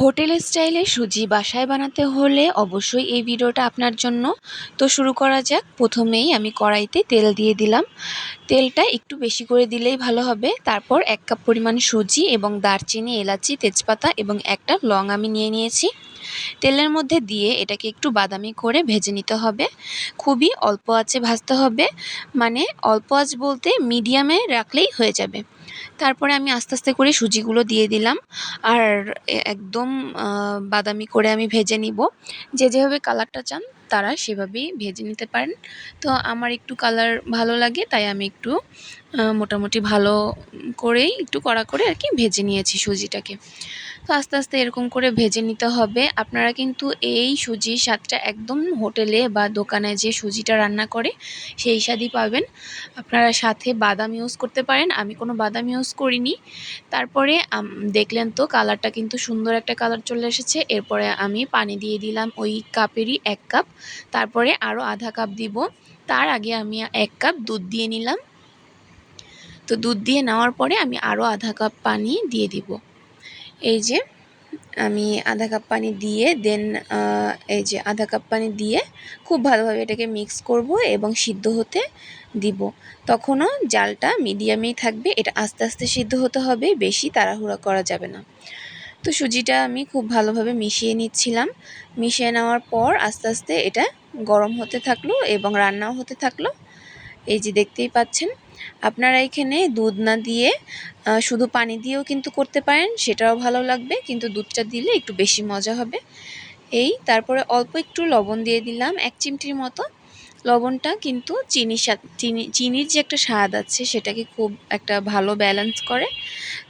Hotel স্টাইলে সুজি বাসায় বানাতে হলে অবশ্যই এই ভিডিওটা আপনার জন্য। তো শুরু করা যাক। প্রথমেই আমি কড়াইতে তেল দিয়ে দিলাম। তেলটা একটু বেশি করে দিলেই ভালো হবে। তারপর এক কাপ পরিমাণ সুজি এবং দারচিনি, এলাচি, তেজপাতা এবং একটা লং আমি নিয়ে নিয়েছি। তেলের মধ্যে দিয়ে এটাকে একটু বাদামি করে ভেজে নিতে হবে। খুবই অল্প আঁচে ভাজতে হবে। মানে অল্প আঁচ বলতে মিডিয়ামে রাখলেই হয়ে যাবে। তারপরে আমি আস্তে আস্তে করে সুজিগুলো দিয়ে দিলাম। আর একদম বাদামি করে আমি ভেজে নিব। যে যেভাবে কালারটা চান তারা সেভাবেই ভেজে নিতে পারেন। তো আমার একটু কালার ভালো লাগে, তাই আমি একটু মোটামুটি ভালো করেই একটু কড়া করে আর কি ভেজে নিয়েছি সুজিটাকে। তো আস্তে আস্তে এরকম করে ভেজে নিতে হবে। আপনারা কিন্তু এই সুজির স্বাদটা একদম হোটেলে বা দোকানে যে সুজিটা রান্না করে, সেই স্বাদই পাবেন। আপনারা সাথে বাদাম ইউজ করতে পারেন, আমি কোনো বাদাম ইউজ করিনি। তারপরে দেখলেন তো কালারটা কিন্তু সুন্দর একটা কালার চলে এসেছে। এরপরে আমি পানি দিয়ে দিলাম ওই কাপেরই এক কাপ তারপরে আরও আধা কাপ দিব। তার আগে আমি এক কাপ দুধ দিয়ে নিলাম। তো দুধ দিয়ে নেওয়ার পরে আমি আরও আধা কাপ পানি দিয়ে দিব। এই যে আমি আধা কাপ পানি দিয়ে দেন এই যে আধা কাপ পানি দিয়ে খুব ভালোভাবে এটাকে মিক্স করব এবং সিদ্ধ হতে দিব। তখনও জালটা মিডিয়ামেই থাকবে। এটা আস্তে আস্তে সিদ্ধ হতে হবে। বেশি তাড়াহুড়া করা যাবে না। তো সুজিটা আমি খুব ভালোভাবে মিশিয়ে নিচ্ছিলাম। মিশিয়ে নেওয়ার পর আস্তে আস্তে এটা গরম হতে থাকল এবং রান্নাও হতে থাকল। এই যে দেখতেই পাচ্ছেন, আপনারা এখানে দুধ না দিয়ে শুধু পানি দিয়েও কিন্তু করতে পারেন, সেটাও ভালো লাগবে, কিন্তু দুধটা দিলে একটু বেশি মজা হবে। এই, তারপরে অল্প একটু লবণ দিয়ে দিলাম, এক চিমটির মতো। লবণটা কিন্তু চিনির সাথে চিনি চিনির যে একটা স্বাদ আছে সেটাকে খুব একটা ভালো ব্যালেন্স করে।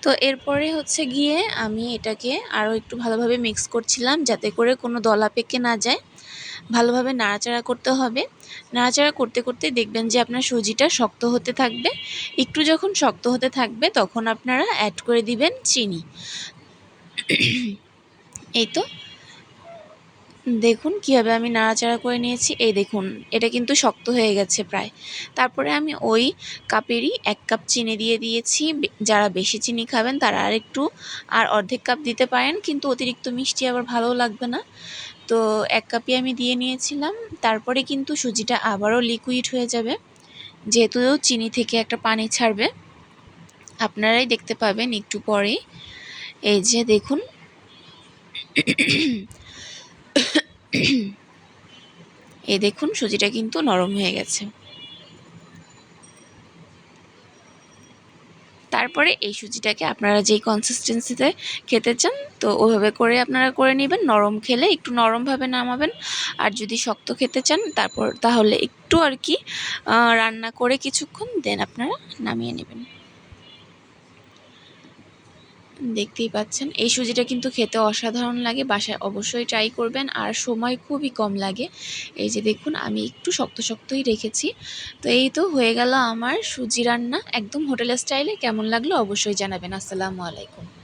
তো এরপরে হচ্ছে গিয়ে আমি এটাকে আরও একটু ভালোভাবে মিক্স করছিলাম যাতে করে কোনো দলা পেকে না যায়। ভালোভাবে নাড়াচাড়া করতে হবে। নাড়াচাড়া করতে করতে দেখবেন যে আপনার সুজিটা শক্ত হতে থাকবে। একটু যখন শক্ত হতে থাকবে তখন আপনারা অ্যাড করে দিবেন চিনি। এই তো। দেখুন কীভাবে আমি নাড়াচাড়া করে নিয়েছি। এই দেখুন, এটা কিন্তু শক্ত হয়ে গেছে প্রায়। তারপরে আমি ওই কাপেরই এক কাপ চিনি দিয়ে দিয়েছি। যারা বেশি চিনি খাবেন তারা আর একটু আর অর্ধেক কাপ দিতে পারেন, কিন্তু অতিরিক্ত মিষ্টি আবার ভালো লাগবে না। তো এক কাপই আমি দিয়ে নিয়েছিলাম। তারপরে কিন্তু সুজিটা আবারও লিকুইড হয়ে যাবে। যেহেতু চিনি থেকে একটা পানি ছাড়বে, আপনারাই দেখতে পাবেন একটু পরে এই যে দেখুন এই দেখুন, সুজিটা কিন্তু নরম হয়ে গেছে। তারপরে এই সুজিটাকে আপনারা যেই কনসিস্টেন্সিতে খেতে চান, তো ওইভাবে করে আপনারা করে নেবেন। নরম খেলে একটু নরমভাবে নামাবেন। আর যদি শক্ত খেতে চান, তারপর তাহলে একটু আর কি রান্না করে কিছুক্ষণ দেন আপনারা নামিয়ে নেবেন। দেখতেই পাচ্ছেন। এই সুজিটা কিন্তু খেতে অসাধারণ লাগে, বাসায় অবশ্যই ট্রাই করবেন। আর সময় খুবই কম লাগে। এই যে দেখুন, আমি একটু শক্ত শক্তই রেখেছি। তো এই তো হয়ে গেল আমার সুজি রান্না। একদম হোটেলের স্টাইলে কেমন লাগল অবশ্যই জানাবেন। আসসালামু আলাইকুম।